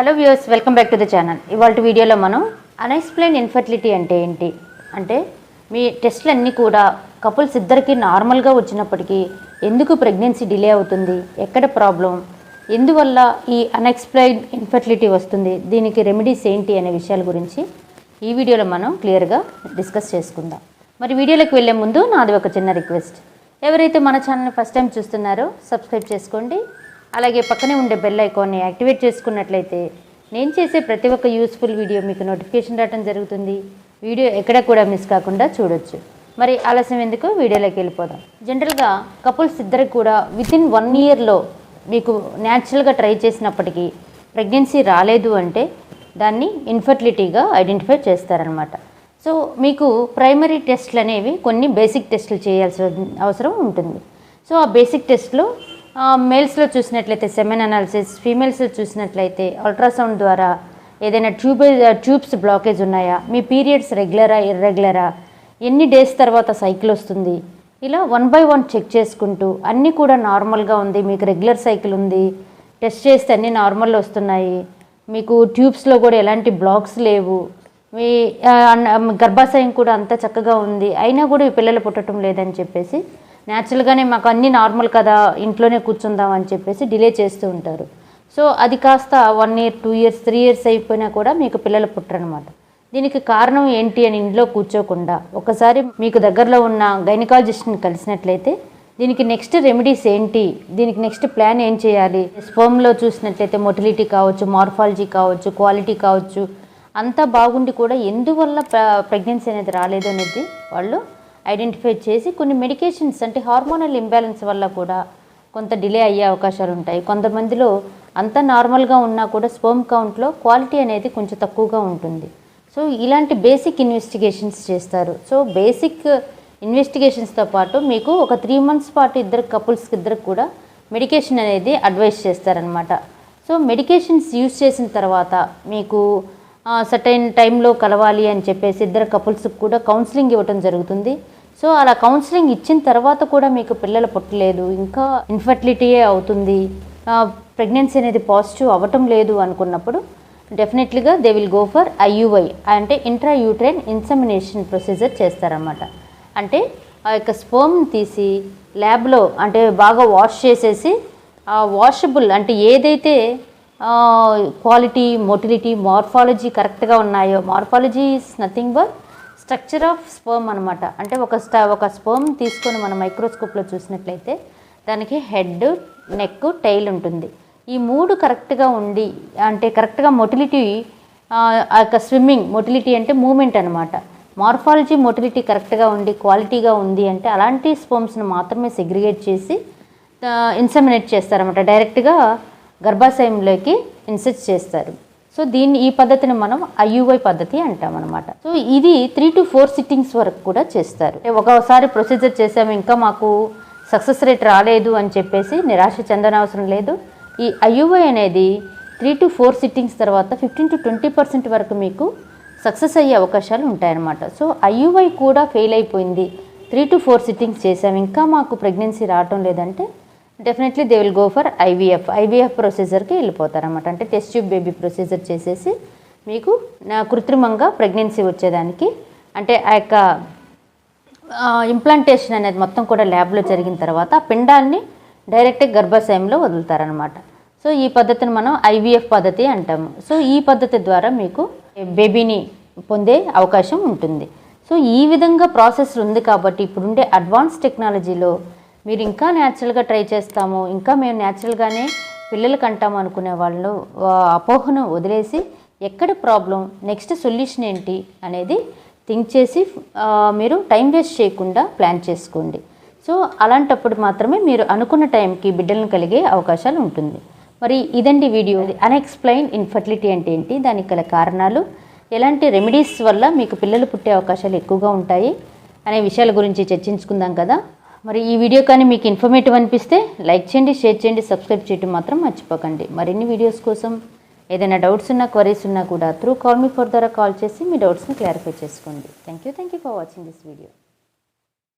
Hello views welcome back to the channel. ఇవాళ వీడియోలో మనం అన్ఎక్స్ప్లెయిన్ ఇన్ఫర్టిలిటీ అంటే ఏంటి? అంటే మీ టెస్ట్లు అన్నీ కూడా కపుల్స్ ఇద్దరికి నార్మల్గా వచ్చినప్పటికీ ఎందుకు ప్రెగ్నెన్సీ డిలే అవుతుంది? ఎక్కడ ప్రాబ్లం? ఎందువల్ల ఈ అన్ఎక్స్ప్లెయిన్ ఇన్ఫర్టిలిటీ వస్తుంది? దీనికి రెమెడీస్ ఏంటి అనే విషయాల గురించి ఈ వీడియోలో మనం క్లియర్గా డిస్కస్ చేసుకుందాం. మరి వీడియోలోకి వెళ్ళే ముందు నాది ఒక చిన్న రిక్వెస్ట్. ఎవరైతే మన ఛానల్ ఫస్ట్ టైం చూస్తున్నారో సబ్స్క్రైబ్ చేసుకోండి. అలాగే పక్కనే ఉండే బెల్ ఐకాన్ని యాక్టివేట్ చేసుకున్నట్లయితే నేను చేసే ప్రతి ఒక్క యూస్ఫుల్ వీడియో మీకు నోటిఫికేషన్ రావడం జరుగుతుంది. వీడియో ఎక్కడ కూడా మిస్ కాకుండా చూడొచ్చు. మరి ఆలస్యం ఎందుకు? వీడియోలోకి వెళ్ళిపోదాం. జనరల్గా కపుల్స్ ఇద్దరికి కూడా వితిన్ వన్ ఇయర్లో మీకు న్యాచురల్గా ట్రై చేసినప్పటికీ ప్రెగ్నెన్సీ రాలేదు అంటే దాన్ని ఇన్ఫర్టిలిటీగా ఐడెంటిఫై చేస్తారనమాట సో మీకు ప్రైమరీ టెస్ట్లు అనేవి కొన్ని బేసిక్ టెస్టులు చేయాల్సిన అవసరం ఉంటుంది. సో ఆ బేసిక్ టెస్ట్లో మేల్స్లో చూసినట్లయితే సెమెన్ అనాలిసిస్ ఫీమేల్స్లో చూసినట్లయితే అల్ట్రాసౌండ్ ద్వారా ఏదైనా ట్యూబ్ ట్యూబ్స్ బ్లాకేజ్ ఉన్నాయా? మీ పీరియడ్స్ రెగ్యులరా ఇర్రెగ్యులరా ఎన్ని డేస్ తర్వాత సైకిల్ వస్తుంది? ఇలా వన్ బై వన్ చెక్ చేసుకుంటూ అన్నీ కూడా నార్మల్గా ఉంది మీకు రెగ్యులర్ సైకిల్ ఉంది టెస్ట్ చేస్తే అన్నీ నార్మల్ వస్తున్నాయి మీకు ట్యూబ్స్లో కూడా ఎలాంటి బ్లాక్స్ లేవు మీ గర్భాశయం కూడా అంత చక్కగా ఉంది అయినా కూడా ఈ పిల్లలు పుట్టడం లేదని చెప్పేసి న్యాచురల్గానే మాకు అన్నీ నార్మల్ కదా ఇంట్లోనే కూర్చుందాం అని చెప్పేసి డిలే చేస్తూ ఉంటారు. సో అది కాస్త one year two years three years అయిపోయినా కూడా మీకు పిల్లలు పుట్టరనమాట దీనికి కారణం ఏంటి అని ఇంట్లో కూర్చోకుండా ఒకసారి మీకు దగ్గరలో ఉన్న గైనకాలజిస్ట్ని కలిసినట్లయితే దీనికి నెక్స్ట్ రెమెడీస్ ఏంటి దీనికి నెక్స్ట్ ప్లాన్ ఏం చేయాలి? స్పోమ్లో చూసినట్లయితే మొటిలిటీ కావచ్చు మార్ఫాలజీ కావచ్చు క్వాలిటీ కావచ్చు అంతా బాగుండి కూడా ఎందువల్ల ప్రెగ్నెన్సీ అనేది రాలేదు అనేది వాళ్ళు ఐడెంటిఫై చేసి కొన్ని మెడికేషన్స్ అంటే హార్మోనల్ ఇంబ్యాలెన్స్ వల్ల కూడా కొంత డిలే అయ్యే అవకాశాలు ఉంటాయి. కొంతమందిలో అంత నార్మల్గా ఉన్నా కూడా స్పోమ్ కౌంట్లో క్వాలిటీ అనేది కొంచెం తక్కువగా ఉంటుంది. సో ఇలాంటి బేసిక్ ఇన్వెస్టిగేషన్స్ చేస్తారు. సో బేసిక్ ఇన్వెస్టిగేషన్స్తో పాటు మీకు ఒక త్రీ మంత్స్ పాటు ఇద్దరు కపుల్స్కి ఇద్దరికి కూడా మెడికేషన్ అనేది అడ్వైస్ చేస్తారనమాట సో మెడికేషన్స్ యూస్ చేసిన తర్వాత మీకు సర్టైన్ టైంలో కలవాలి అని చెప్పేసి ఇద్దరు కపుల్స్కి కూడా కౌన్సిలింగ్ ఇవ్వటం జరుగుతుంది. సో అలా కౌన్సిలింగ్ ఇచ్చిన తర్వాత కూడా మీకు పిల్లలు పుట్టలేదు ఇంకా ఇన్ఫర్టిలిటీయే అవుతుంది ప్రెగ్నెన్సీ అనేది పాజిటివ్ అవ్వటం లేదు అనుకున్నప్పుడు డెఫినెట్లీగా they will go for IUI అంటే ఇంట్రా యూట్రైన్ ఇన్సమినేషన్ ప్రొసీజర్ చేస్తారన్నమాట. అంటే ఆ యొక్క స్పోమ్ తీసి ల్యాబ్లో అంటే బాగా వాష్ చేసేసి ఆ వాషబుల్ అంటే ఏదైతే క్వాలిటీ మోటిలిటీ మార్ఫాలజీ కరెక్ట్గా ఉన్నాయో. Morphology is nothing but structure of sperm అనమాట అంటే ఒక స్ట ఒక స్పర్మ్ తీసుకొని మనం మైక్రోస్కోప్లో చూసినట్లయితే దానికి హెడ్ నెక్ టైల్ ఉంటుంది. ఈ మూడు కరెక్ట్గా ఉండి అంటే కరెక్ట్గా మొటిలిటీ ఆ యొక్క స్విమ్మింగ్ మొటిలిటీ అంటే మూమెంట్ అనమాట మార్ఫాలజీ మొటిలిటీ కరెక్ట్గా ఉండి క్వాలిటీగా ఉంది అంటే అలాంటి స్పోమ్స్ని మాత్రమే సెగ్రిగేట్ చేసి ఇన్సమినేట్ చేస్తారన్నమాట. డైరెక్ట్గా గర్భాశయంలోకి ఇన్సెట్ చేస్తారు. సో దీన్ని ఈ పద్ధతిని మనం ఐయువై పద్ధతి అంటాం అనమాట సో ఇది త్రీ టు ఫోర్ సిట్టింగ్స్ వరకు కూడా చేస్తారు. ఒకసారి ప్రొసీజర్ చేసాము ఇంకా మాకు సక్సెస్ రేట్ రాలేదు అని చెప్పేసి నిరాశ చెందనవసరం లేదు. ఈ ఐయువై అనేది త్రీ టు ఫోర్ సిట్టింగ్స్ తర్వాత ఫిఫ్టీన్ టు ట్వంటీ పర్సెంట్ వరకు మీకు సక్సెస్ అయ్యే అవకాశాలు ఉంటాయన్నమాట. సో ఐయువై కూడా ఫెయిల్ అయిపోయింది. త్రీ టు ఫోర్ సిట్టింగ్స్ చేసాము ఇంకా మాకు ప్రెగ్నెన్సీ రావటం లేదంటే definitely they will go for IVF IVF ప్రొసీజర్కి వెళ్ళిపోతారనమాట అంటే టెస్ట్ ట్యూబ్ బేబీ ప్రొసీజర్ చేసేసి మీకు నా కృత్రిమంగా ప్రెగ్నెన్సీ వచ్చేదానికి అంటే ఆ యొక్క ఇంప్లాంటేషన్ అనేది మొత్తం కూడా ల్యాబ్లో జరిగిన తర్వాత పిండాల్ని పిండాన్ని డైరెక్ట్గా గర్భాశయంలో వదులుతారనమాట సో ఈ పద్ధతిని మనం ఐవీఎఫ్ పద్ధతి అంటాము. సో ఈ పద్ధతి ద్వారా మీకు బేబీని పొందే అవకాశం ఉంటుంది. సో ఈ విధంగా ప్రాసెస్ ఉంది కాబట్టి ఇప్పుడుండే అడ్వాన్స్ టెక్నాలజీలో మీరు ఇంకా న్యాచురల్గా ట్రై చేస్తాము ఇంకా మేము న్యాచురల్గానే పిల్లలకి అంటాము అనుకునే వాళ్ళు అపోహను వదిలేసి ఎక్కడ ప్రాబ్లం నెక్స్ట్ సొల్యూషన్ ఏంటి అనేది థింక్ చేసి మీరు టైం వేస్ట్ చేయకుండా ప్లాన్ చేసుకోండి. సో అలాంటప్పుడు మాత్రమే మీరు అనుకున్న టైంకి బిడ్డలను కలిగే అవకాశాలు ఉంటుంది. మరి ఇదండి వీడియో అన్ఎక్స్ప్లెయిన్ ఇన్ఫర్టిలిటీ అంటే ఏంటి? దానికి గల కారణాలు ఎలాంటి రెమెడీస్ వల్ల మీకు పిల్లలు పుట్టే అవకాశాలు ఎక్కువగా ఉంటాయి అనే విషయాల గురించి చర్చించుకుందాం కదా. మరి ఈ వీడియో కానీ మీకు ఇన్ఫర్మేటివ్ అనిపిస్తే లైక్ చేయండి షేర్ చేయండి సబ్స్క్రైబ్ చేయడం మాత్రం మర్చిపోకండి. మరిన్ని వీడియోస్ కోసం ఏదైనా డౌట్స్ ఉన్నా క్వరీస్ ఉన్నా కూడా త్రూ కాల్ మీ ఫర్ ద్వారా కాల్ చేసి మీ డౌట్స్ని క్లారిఫై చేసుకోండి. Thank you thank you for watching this video